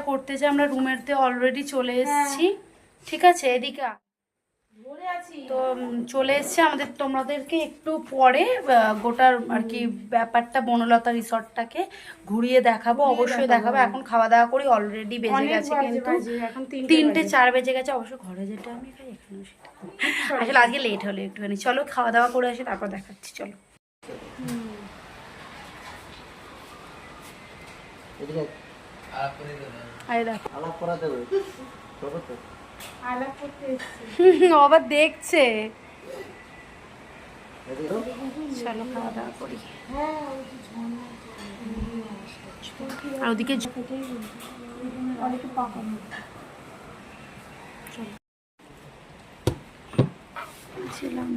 করতে যে আমরা রুমেরতে অলরেডি চলে এসেছি। ঠিক আছে এদিকে। তো চলে এসছে আমাদের তোমাদেরকে একটু পরে গোটার আর কি ব্যাপারটা বনলতা রিসর্টটাকে ঘুরিয়ে দেখাবো অবশ্যই দেখাবো এখন খাওয়া দাওয়া করি অলরেডি বেজে গেছে কিন্তু এখন তিনটে চার বেজে গেছে অবশ্য ঘরে যেটা আমি খাই এখানেও সেটা আসলে আজকে লেট হলো একটুখানি। চলো খাওয়া দাওয়া করে আসি তারপর দেখাচ্ছি চলো। হুম, আবার দেখছে। চলো খাওয়া দাওয়া করি। হ্যাঁ আর ওদিকে ছিলাম।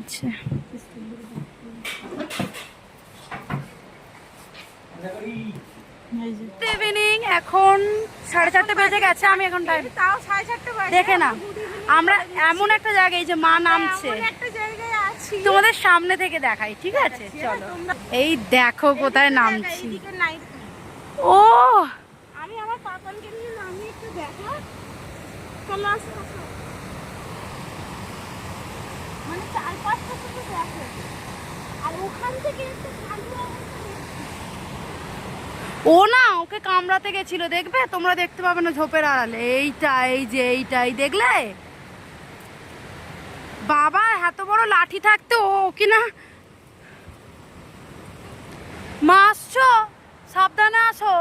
এখন সাড়ে চারটে বেজে গেছে আমি এখন টাইম তাও সাড়ে চারটে দেখে না। আমরা এমন একটা জায়গায় যে মা নামছে। জায়গায় আছি। তোমাদের সামনে থেকে দেখাই ঠিক আছে? চলো। এই দেখো কোথায় নামছি। ও! আমি আমার পাপানকে নিয়ে নামি একটু দেখা। চলো মানে চার পাঁচটা শুধু দেখো। আর ওখান থেকে একটু ও না, ওকে কামড়াতে গেছিল, দেখবে? তোমরা দেখতে পাবে না ঝোপের আড়ালে। এইটা, এই যে এইটাই দেখলে? বাবা, এত বড় লাঠি থাকতে ও কি না? মা সাবধানে আসো।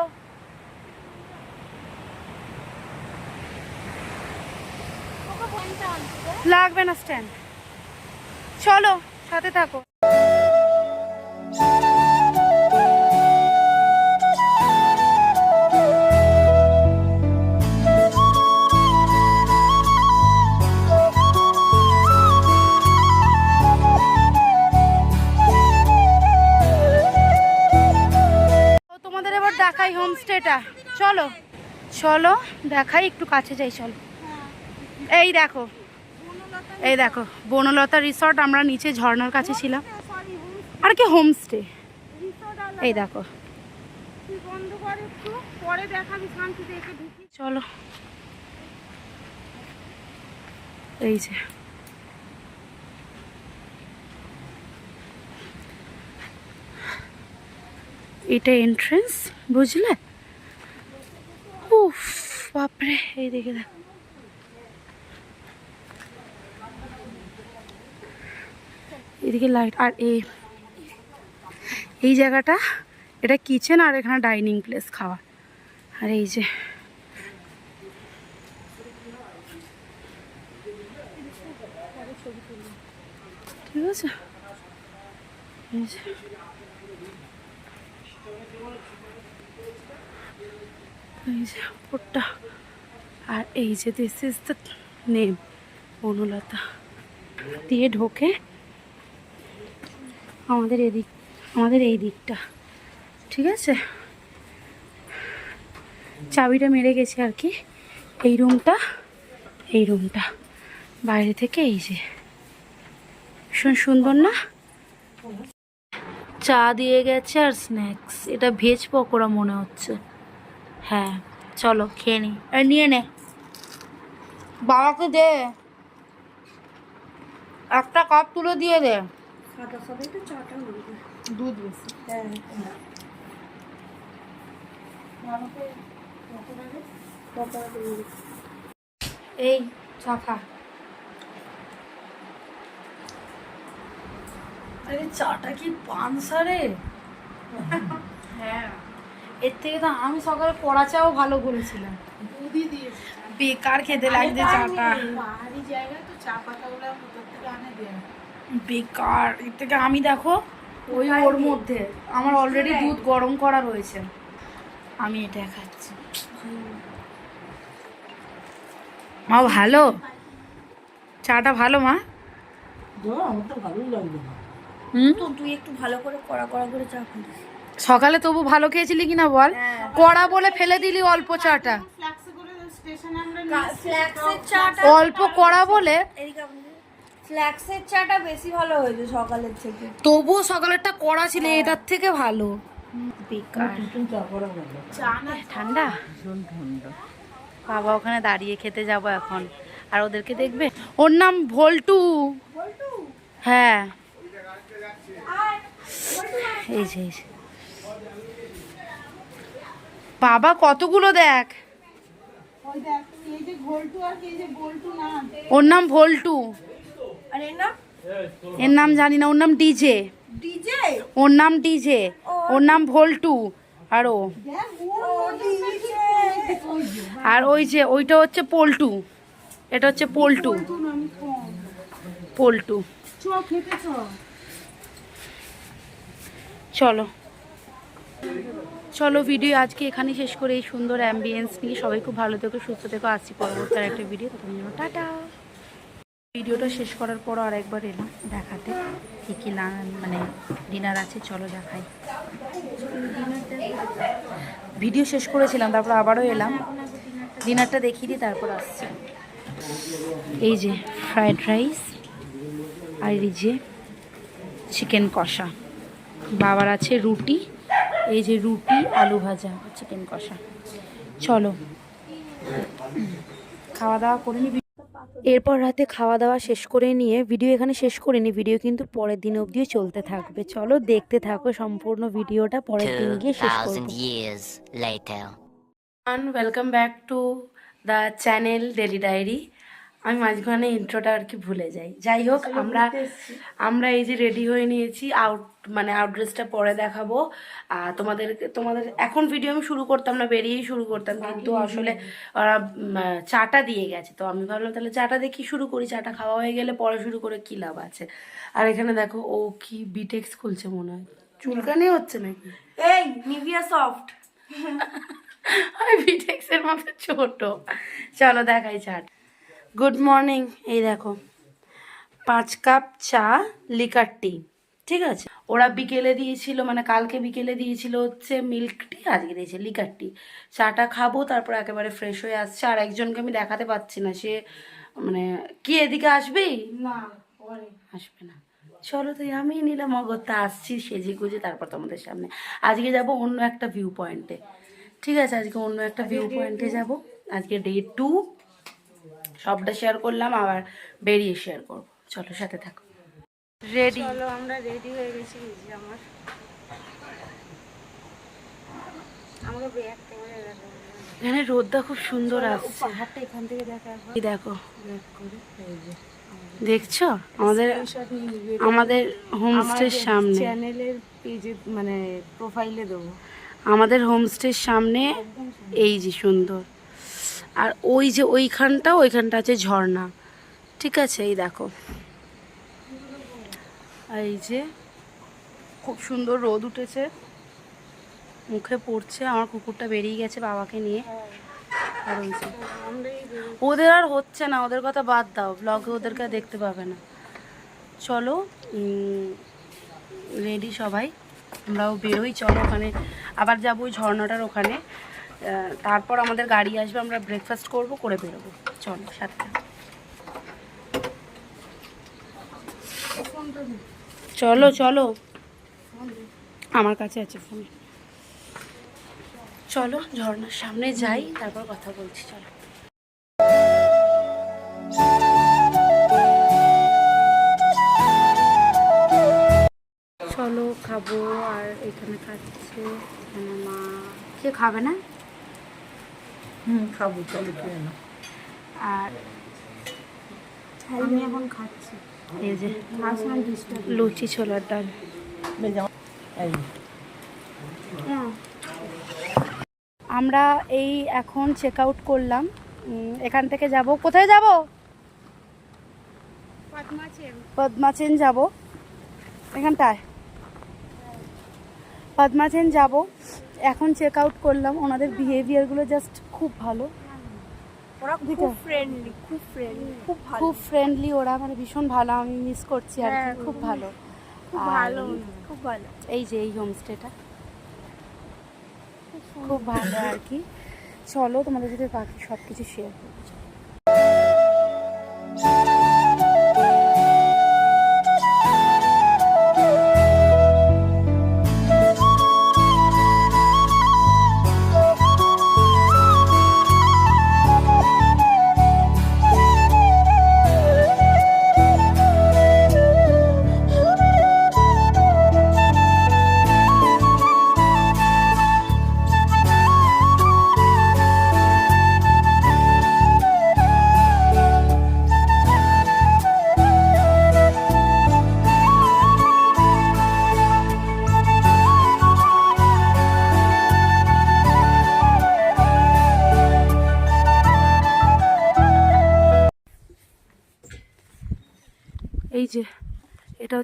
লাগবে না স্ট্যান্ড চলো, সাথে থাকো। দেখাই হোমস্টেটা। চলো চলো, দেখাই, একটু কাছে যাই, চলো। এই দেখো এই দেখো, বনলতা রিসর্ট আমরা নিচে ঝর্নার কাছে ছিলাম। আর কি হোমস্টে। এই দেখো। চলো। এই যে। এটা এন্ট্রেন্স বুঝলে? উফ, বাপরে এইদিকে দেখো। এদিকে লাইট আর এই এই জায়গাটা, এটা কিচেন আর এখানে ডাইনিং প্লেস খাওয়া। আর এই যে, ঠিক আছে? এই যে আর এই যে this is the name Banalata দিয়ে ঢোকে আমাদের এদিক, আমাদের এই দিকটা। ঠিক আছে? চাবিটা মেরে গেছে আর কি। এই রুমটা এই রুমটা। বাইরে থেকে এই যে। ভীষণ সুন্দর না? চা দিয়ে গেছে আর স্ন্যাক্স এটা ভেজ পকোড়া মনে হচ্ছে। হ্যাঁ চলো খেয়ে নি। আর নিয়ে নে। বাবাকে দে। একটা কাপ তুলে দিয়ে দে। দুধ বেশি। হ্যাঁ আমাকে কত লাগে কত লাগে এই চাখা আরে চাটা কি পান সারে হ্যাঁ। এর থেকে তো আমি সকালে কড়া চাও ভালো করেছিলাম। বেকার খেতে লাগছে চাটা। বেকার এর থেকে আমি দেখো ওই ওর মধ্যে। আমার অলরেডি দুধ গরম করা রয়েছে। আমি এটা খাচ্ছি। মা ভালো? চাটা ভালো মা? আমার তো ভালোই হুম তো তুই একটু ভালো করে কড়া কড়া করে চা করিস সকালে তবু ভালো খেয়েছিলি কিনা বল? কড়া বলে ফেলে দিলি অল্প চাটা। ফ্ল্যাক্সে করে স্টেশনে আমরা ফ্ল্যাক্সের চাটা অল্প কড়া বলে ফ্ল্যাক্সের চাটা বেশি ভালো হয়েছে সকালের থেকে। তবুও সকালেরটা কড়া ছিল এটার থেকে ভালো। বেকার। ঠান্ডা। ঠান্ডা। বাবা ওখানে দাঁড়িয়ে খেতে যাব এখন। আর ওদেরকে দেখবে? ওর নাম ভোল্টু? হ্যাঁ। এই যে বাবা কতগুলো দেখ? ওর নাম ভোল্টু। এর নাম? জানি না ওর নাম ডিজে। ওর নাম ডিজে ওর নাম ভোল্টু। আর ও? আর ওই যে ওইটা হচ্ছে পল্টু। এটা হচ্ছে পল্টু। পল্টু চলো। চলো ভিডিও আজকে এখানেই শেষ করে এই সুন্দর অ্যাম্বিয়েন্স নিয়ে। সবাই খুব ভালো থেকো, সুস্থ থেকো। আসছি পরবর্তী একটা ভিডিও জন্য টাটা। ভিডিওটা শেষ করার পর আর একবার এলাম দেখাতে। কী কী না মানে ডিনার আছে, চলো দেখাই। ভিডিও শেষ করেছিলাম, তারপর আবারও এলাম। ডিনারটা দেখিয়ে দিই তারপর আসছি। এই যে ফ্রায়েড রাইস আর এই যে চিকেন কষা। বাবার আছে রুটি এই যে রুটি আলু ভাজা চিকেন কষা। চলো। খাওয়া দাওয়া করে নি এরপর রাতে খাওয়া দাওয়া শেষ করে নিয়ে ভিডিও এখানে শেষ করিনি ভিডিও কিন্তু পরের দিন অবধিও চলতে থাকবে। চলো দেখতে থাকো সম্পূর্ণ ভিডিওটা পরের দিন গিয়ে শেষ করব 2000 years later. And welcome back to the channel daily diary আমি মাঝখানে ইন্ট্রোটা আর কি ভুলে যাই। যাই হোক আমরা আমরা এই যে রেডি হয়ে নিয়েছি আউট মানে আউটড্রেসটা পরে দেখাবো। আর তোমাদের তোমাদের এখন ভিডিও আমি শুরু করতাম না বেরিয়েই শুরু করতাম কিন্তু আসলে ওরা চাটা দিয়ে গেছে। তো আমি ভাবলাম তাহলে চাটা দেখি শুরু করি চাটা খাওয়া হয়ে গেলে পরে শুরু করে কী লাভ আছে? আর এখানে দেখো ও কি বিটেক্স খুলছে মনে হয়। চুলকানি হচ্ছে নাকি? এই নিভিয়া সফট আমি বিটেক্সের মতো ছোট। চলো দেখাই চাট। গুড মর্নিং এই দেখো পাঁচ কাপ চা লিকার টি ঠিক আছে? ওরা বিকেলে দিয়েছিল মানে কালকে বিকেলে দিয়েছিল হচ্ছে মিল্ক টি আজকে দিয়েছে লিকার টি চাটা খাব তারপর একেবারে ফ্রেশ হয়ে আসছে আর একজনকে আমি দেখাতে পাচ্ছি না। সে মানে কি এদিকে আসবেই না আসবে না। চলো তো আমি নিলাম অগত্যা আসছি সেজে গুজে তারপর তোমাদের সামনে। আজকে যাব অন্য একটা ভিউ পয়েন্টে ঠিক আছে আজকে অন্য একটা ভিউ পয়েন্টে যাব। আজকে ডে টু সবটা শেয়ার করলাম আবার বেরিয়ে শেয়ার করব। চলো সাথে থাকো। রেডি চলো আমরা রেডি হয়ে গেছি এই যে আমার। আমাকে ব্যাগ ক্যামেরা দেখো এখানে রোদটা খুব সুন্দর আসছে। পাহাড়টা এখান থেকে দেখা দেখো। এই যে। দেখছ? আমাদের আমাদের হোমস্টের সামনে। চ্যানেলের পেজে মানে প্রোফাইলে দেবো। আমাদের হোমস্টের সামনে। এই যে সুন্দর। আর ওই যে ওইখানটা ওইখানটা আছে ঝর্ণা। ঠিক আছে, এই দেখো। এই যে খুব সুন্দর রোদ উঠেছে। মুখে পড়ছে, আমার কুকুরটা বেরিয়ে গেছে বাবাকে নিয়ে। ওদের আর হচ্ছে না, ওদের কথা বাদ দাও ব্লগে ওদেরকে দেখতে পাবে না। চলো রেডি সবাই। আমরাও বেরোই, চলো ওখানে। আবার যাব ওই ঝর্ণাটার ওখানে। তারপর আমাদের গাড়ি আসবে, আমরা ব্রেকফাস্ট করব, করে বেরোবো। চলো সাথে চলো চলো। আমার কাছে আছে ফোন চলো, ঝর্ণার সামনে যাই, তারপর কথা বলছি, চলো। চলো, খাব, আর এখানে খাচ্ছে মা। কে খাবে না? হুম খাব চলো খেয়ে না আর আমি এখন খাচ্ছি। এই যে খাস না ডিস্টার্ব লুচি ছোলার ডাল। আমরা এই এখন চেক আউট করলাম। এখান থেকে যাব। কোথায় যাব? পদ্মাচেন যাব। এখানটায়। পদ্মাচেন যাব। এখন চেক আউট করলাম। ওনাদের বিহেভিয়ারগুলো জাস্ট খুব ভালো। ওরা খুব ফ্রেন্ডলি খুব ফ্রেন্ডলি খুব ভালো। খুব ফ্রেন্ডলি ওরা মানে ভীষণ ভালো। আমি মিস করছি আর কি হ্যাঁ, খুব ভালো। খুব ভালো খুব ভালো। এই যে এই হোমস্টেটা খুব ভালো আর কি। চলো তোমাদের সাথে বাকি সব কিছু শেয়ার করব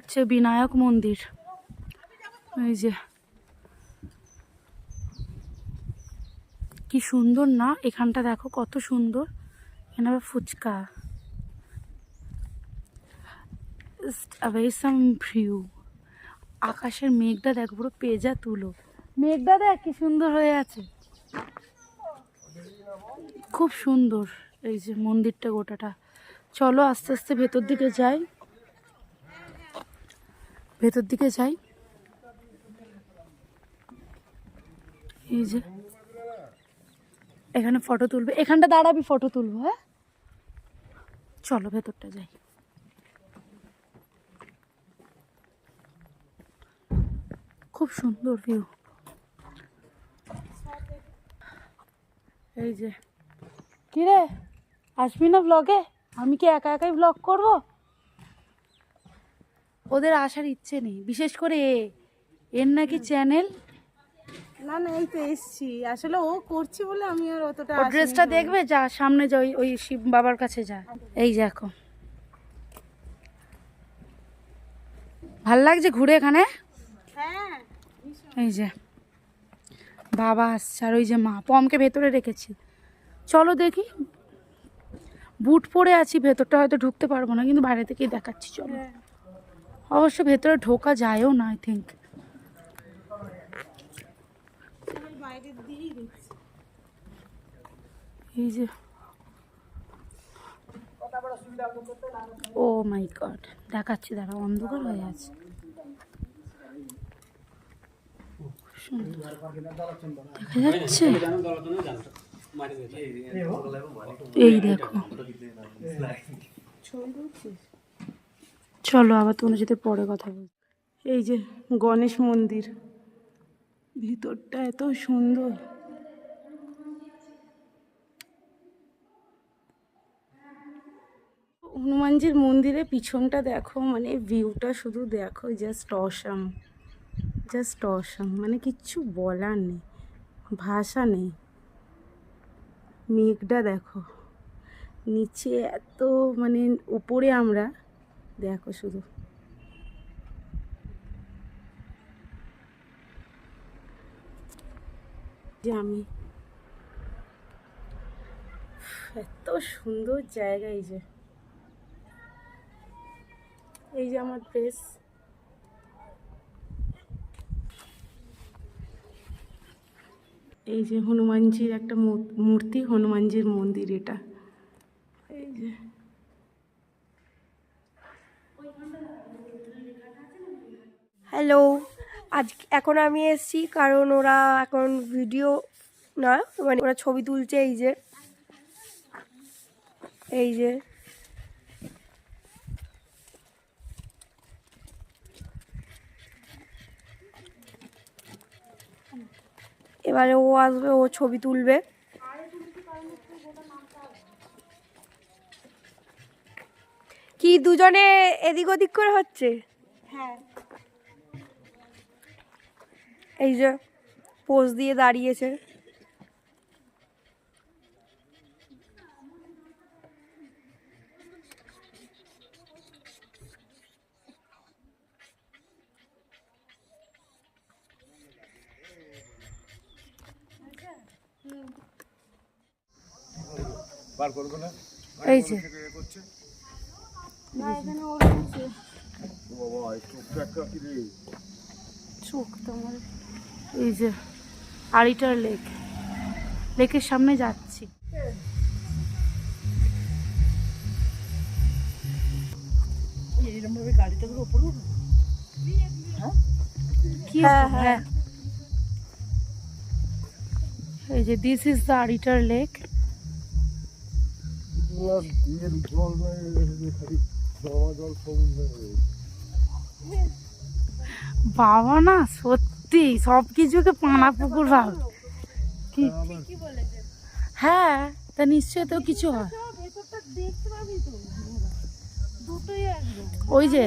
হচ্ছে বিনায়ক মন্দির। এই যে। কি সুন্দর না? এখানটা দেখো কত সুন্দর। এখানে ফুচকা। সাম ভিউ আকাশের মেঘটা দেখো, পুরো পেজা তুলো। মেঘটা দেখ কি সুন্দর হয়ে আছে। খুব সুন্দর এই যে মন্দিরটা গোটাটা। চলো আস্তে আস্তে ভেতর দিকে যাই। ভেতর দিকে যাই। এই যে, এখানে ফটো তুলবে। এখানটা দাঁড়াবি ফটো তুলবো হ্যাঁ? চলো, ভেতরটা যাই। খুব সুন্দর ভিউ এই যে, কিরে? আসবি না ব্লগে আমি কি একা একাই ব্লগ করব? ওদের আসার ইচ্ছে নেই বিশেষ করে এ। এর নাকি চ্যানেল না না এই তো এসছি। আসলে ও করছে বলে আমি আর অতটা ও ড্রেসটা দেখবে? যা সামনে যা ওই ওই শিব বাবার কাছে যা। এই দেখো। ভালো লাগছে ঘুরে এখানে? হ্যাঁ এই যে বাবা আসছে আর ওই যে মা পমকে ভেতরে রেখেছি। চলো দেখি। বুট পরে আছি ভেতরটা হয়তো ঢুকতে পারব না কিন্তু বাইরে থেকেই দেখাচ্ছি চলো। অবশ্য ভেতরে ঢোকা যায়ও না আই থিঙ্ক এই যে। ও মাই গড, দেখাচ্ছি দাঁড়া অন্ধকার হয়ে আছে। দেখা যাচ্ছে? এই দেখো। চলো আবার তোমার সাথে পরে কথা বল এই যে গণেশ মন্দির, ভিতরটা এত সুন্দর। হনুমানজির মন্দিরের পিছনটা দেখো মানে ভিউটা শুধু দেখো জাস্ট অসাম জাস্ট অসাম মানে কিচ্ছু বলার নেই, ভাষা নেই। মেঘটা দেখো, নিচে এত মানে উপরে আমরা দেখো শুধু। যে আমি এত সুন্দর জায়গা এই যে। এই যে আমার ড্রেস এই যে হনুমানজির একটা মূর- মূর্তি, হনুমানজির মন্দির এটা। এই যে। হ্যালো, আজ, এখন আমি এসছি কারণ ওরা এখন ভিডিও না মানে ওরা ছবি তুলছে এই যে। এই যে। এবারে ও আসবে, ও ছবি তুলবে। কি দুজনে এদিক ওদিক করে হচ্ছে? হ্যাঁ। এই যে পোজ দিয়ে দাঁড়িয়েছে। এই যে। চোখ তোমার এই যে আড়িটার লেক। লেকের সামনে যাচ্ছি? কি হ্যাঁ, হ্যাঁ। এই যে দিস ইজ দ্য আড়িটার লেক। বাবা না সত্যি। সব কিছুকে পানা পুকুর ভাব। কি? হ্যাঁ তা নিশ্চয় তো কিছু হয়। ওই যে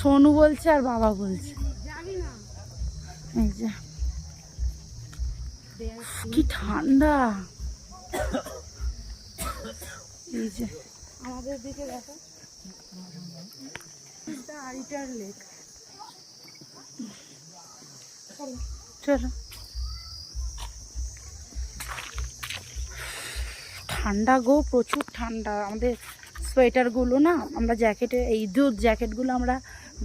সোনু বলছে আর বাবা বলছে। কি ঠান্ডা। এই যে। আমাদের দিকে দেখো। লেক। চলো। ঠান্ডা গো প্রচুর ঠান্ডা। আমাদের সোয়েটারগুলো না আমরা জ্যাকেটে এই দু জ্যাকেটগুলো আমরা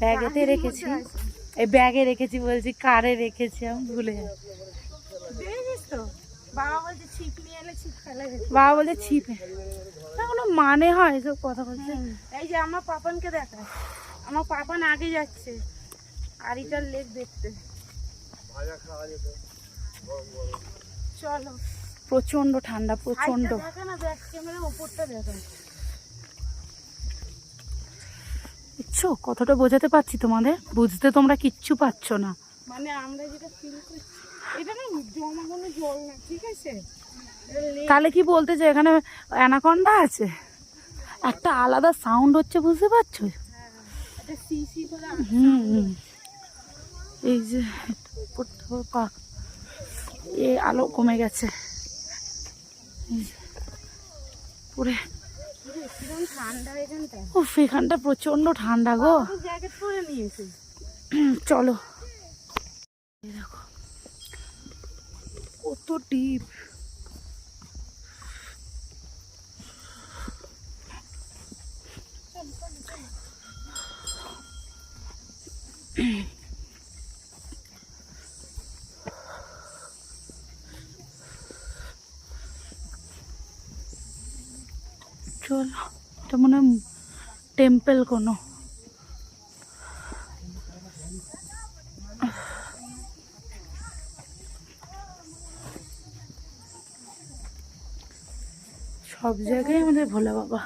ব্যাগেতে রেখেছি। এই ব্যাগে রেখেছি বলছি কারে রেখেছি আমি ভুলে বাবা বলছে ছিপ না। কোনো মানে হয় এসব কথা বলছে এই যে আমার পাপানকে দেখায়। আমার পাপান আগে যাচ্ছে আরিটার লেক দেখতে। চলো। প্রচণ্ড ঠান্ডা প্রচণ্ড বুঝছ কতটা বোঝাতে পারছি তোমাদের? বুঝতে তোমরা কিচ্ছু পাচ্ছ না। মানে আমরা যেটা ফিল করছি এটা না জমা কোনো জল না ঠিক আছে? তাহলে কি বলতে চাই এখানে অ্যানাকন্ডা আছে? একটা আলাদা সাউন্ড হচ্ছে বুঝতে পারছ? করে হুম হুম। এই যে এ আলো কমে গেছে। এখানটা প্রচণ্ড ঠান্ডা গো। চলো। দেখো কত ডিপ। চলো এটা মনে হয় টেম্পল কোনো। সব জায়গায় আমাদের ভোলা বাবা।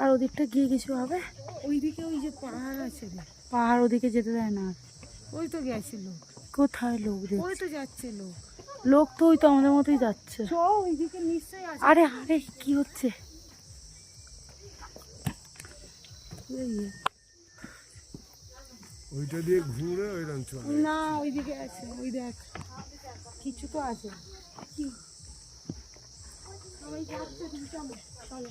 আর ওদিকটা গিয়ে কিছু হবে? ওইদিকে ওই যে পাহাড় আছে পাহাড় ওদিকে যেতে দেয় না। ওই তো গেছিল কোথায় লোক ওই তো যাচ্ছিল লোক। লোক তো ওই তো আমাদের মতোই যাচ্ছে। ওইদিকে নিশ্চয়ই আরে আরে কি হচ্ছে? ওইটা দিয়ে ঘুরে ওইরকম চলে না ওইদিকে আছে ওই দেখ। কিছু তো আছে। কি? আমি যাচ্ছি তুমি চলো চলো।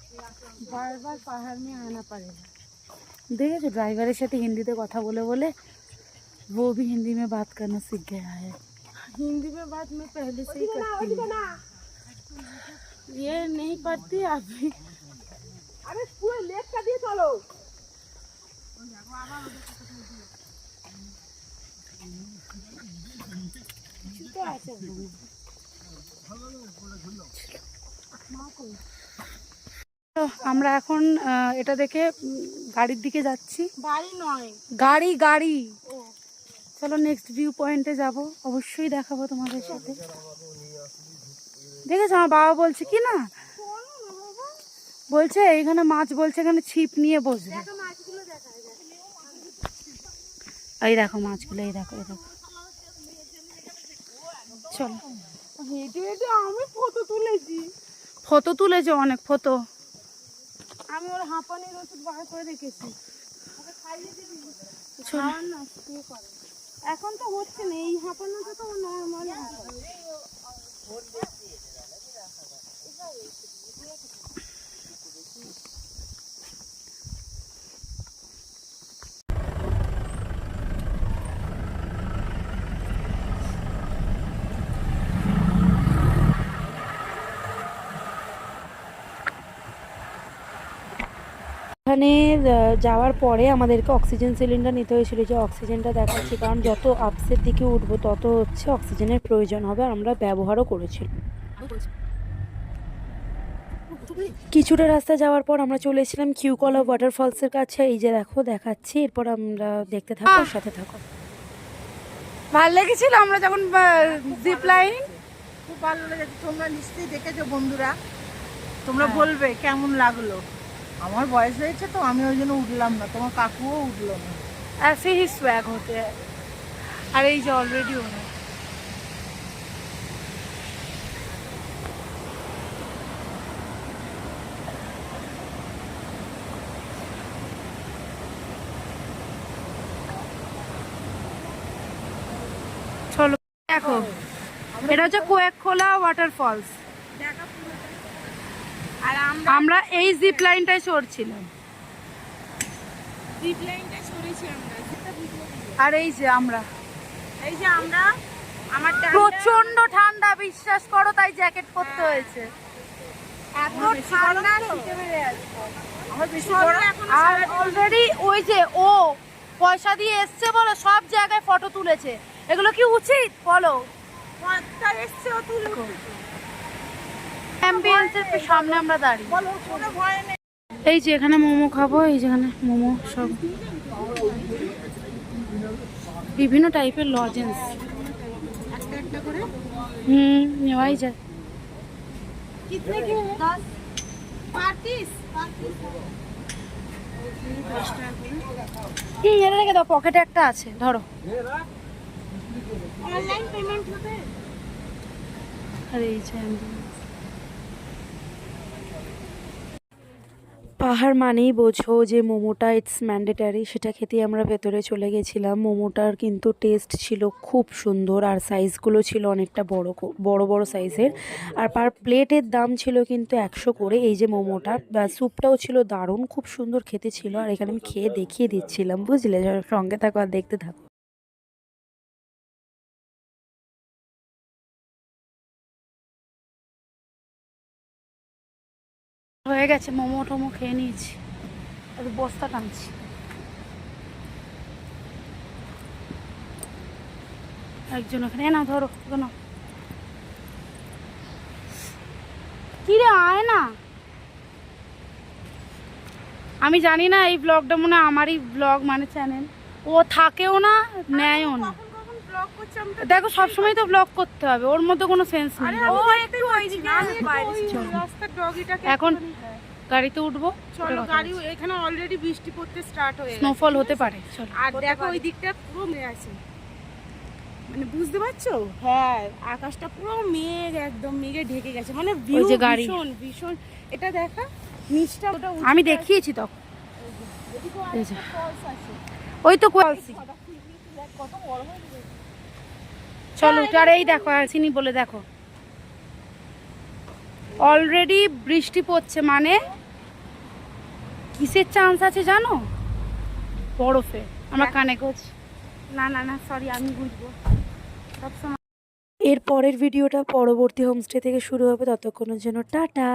বারবার পাহাড় में आना पड़ेगा দেখেছো ড্রাইভারের সাথে হিন্দিতে কথা বলে বলে वो भी हिंदी में बात करना सीख गया है हिंदी में बात मैं पहले से ही करती हूँ ये नहीं पढ़ती अभी अरे पूरे लेक का दिए चलो তো আমরা এখন এটা দেখে গাড়ির দিকে যাচ্ছি। বাড়ি নয়। গাড়ি গাড়ি। চলো নেক্সট ভিউ পয়েন্টে যাব। অবশ্যই দেখাবো তোমাদের সাথে। দেখেছ আমার বাবা বলছে কি না? বলছে এখানে মাছ বলছে এখানে ছিপ নিয়ে বসবে। এই দেখো মাছগুলো এই দেখো এই দেখো। চলো। আমি ফটো তুলেছি। ফটো তুলেছো অনেক ফটো। আমি ওর হাঁপানির ওষুধ বার করে রেখেছি। এখন তো হচ্ছে না এই হাঁপানোটা তো নর্মাল এখানে আহ, যাওয়ার পরে আমাদেরকে অক্সিজেন সিলিন্ডার নিতে হয়েছিল। যে অক্সিজেনটা দেখাচ্ছি কারণ যত আপসের দিকে উঠবো তত হচ্ছে অক্সিজেনের প্রয়োজন হবে আর আমরা ব্যবহারও করেছিলাম কিছুটা রাস্তা যাওয়ার পর আমরা চলে এসেছিলাম কিউকলা ওয়াটারফলসের কাছে। এই যে দেখো দেখাচ্ছি। এরপর আমরা দেখতে থাকো সাথে থাকো। ভালো লেগেছিল আমরা যখন জিপ লাইন খুব ভালো লেগেছে। তোমরা নিশ্চয়ই দেখেছ বন্ধুরা। তোমরা বলবে কেমন লাগল। আমার বয়স হয়েছে তো আমি ওই জন্য উঠলাম না তোমার কাকুও উঠলো না ऐसे ही स्वैग होते हैं আর এই যে অলরেডি ওরা চলো দেখো এটা হচ্ছে কোয়েকখোলা ওয়াটারফলস আর আমরা আমরা এই জিপ লাইনটায় চড়ছিলাম জিপ আমরা। আর এই যে আমরা। এই যে আমরা আমার প্রচণ্ড ঠান্ডা বিশ্বাস করো তাই জ্যাকেট পরতে হয়েছে। এত ঠান্ডা গরম এখন আর অলরেডি ওই যে ও পয়সা দিয়ে এসছে বলো সব জায়গায় ফটো তুলেছে। এগুলো কি উচিত? বলো। এসছে ও তুলুক অ্যাম্বিয়েন্সের সামনে আমরা দাঁড়িয়ে। এই যে এখানে মোমো খাব এই যেখানে মোমো সব। বিভিন্ন টাইপের লজেন্স। হুম নেওয়াই যায়। হুম এটা রেখে দাও পকেটে একটা আছে ধরো। অনলাইন পেমেন্ট হবে? আর এই যে পাহাড় মানেই বোঝো যে মোমোটা ইটস ম্যান্ডেটারি সেটা খেতেই আমরা ভেতরে চলে গেছিলাম। মোমোটার কিন্তু টেস্ট ছিল খুব সুন্দর আর সাইজগুলো ছিল অনেকটা বড় বড় বড় সাইজের আর পার প্লেটের দাম ছিল কিন্তু একশো করে এই যে মোমোটা। বা স্যুপটাও ছিল দারুণ, খুব সুন্দর খেতে ছিল। আর এখানে আমি খেয়ে দেখিয়ে দিচ্ছিলাম, বুঝলে? সঙ্গে থাকো আর দেখতে থাকো। হয়ে গেছে, মোমো টোমো খেয়ে নিয়েছি। আর বস্তা টানছি। একজন ওখানে না, ধরো কেন কি রে, আয় না। আমি জানি না, এই ব্লগটা মনে আমারই ব্লগ মানে চ্যানেল ও থাকেও না, নেয়ও না। দেখো সবসময় তো ব্লগ করতে হবে ওর মধ্যে কোনো সেন্স নেই। এখন গাড়িতে উঠবো চলো গাড়ি এখানে অলরেডি বৃষ্টি পড়তে স্টার্ট হয়ে গেছে স্নোফল হতে পারে চলো। আর দেখো ওই দিকটা পুরো মেঘ আছে। মানে বুঝতে পারছ? হ্যাঁ। আকাশটা পুরো মেঘ একদম মেঘে ঢেকে গেছে। মানে ভিউ যে গাড়ি। ভীষণ ভীষণ। এটা দেখা নিচটা ওটা আমি দেখিয়েছি তখন। ওই তো কোয়ালসি চলো আর এই দেখো চিনি বলে দেখো। অলরেডি বৃষ্টি পড়ছে মানে কিসের চান্স আছে জানো? বরফে। আমরা কানে করছি না না না সরি আমি বুঝব। সবসময় এর পরের ভিডিওটা পরবর্তী হোমস্টে থেকে শুরু হবে ততক্ষণের জন্য টাটা।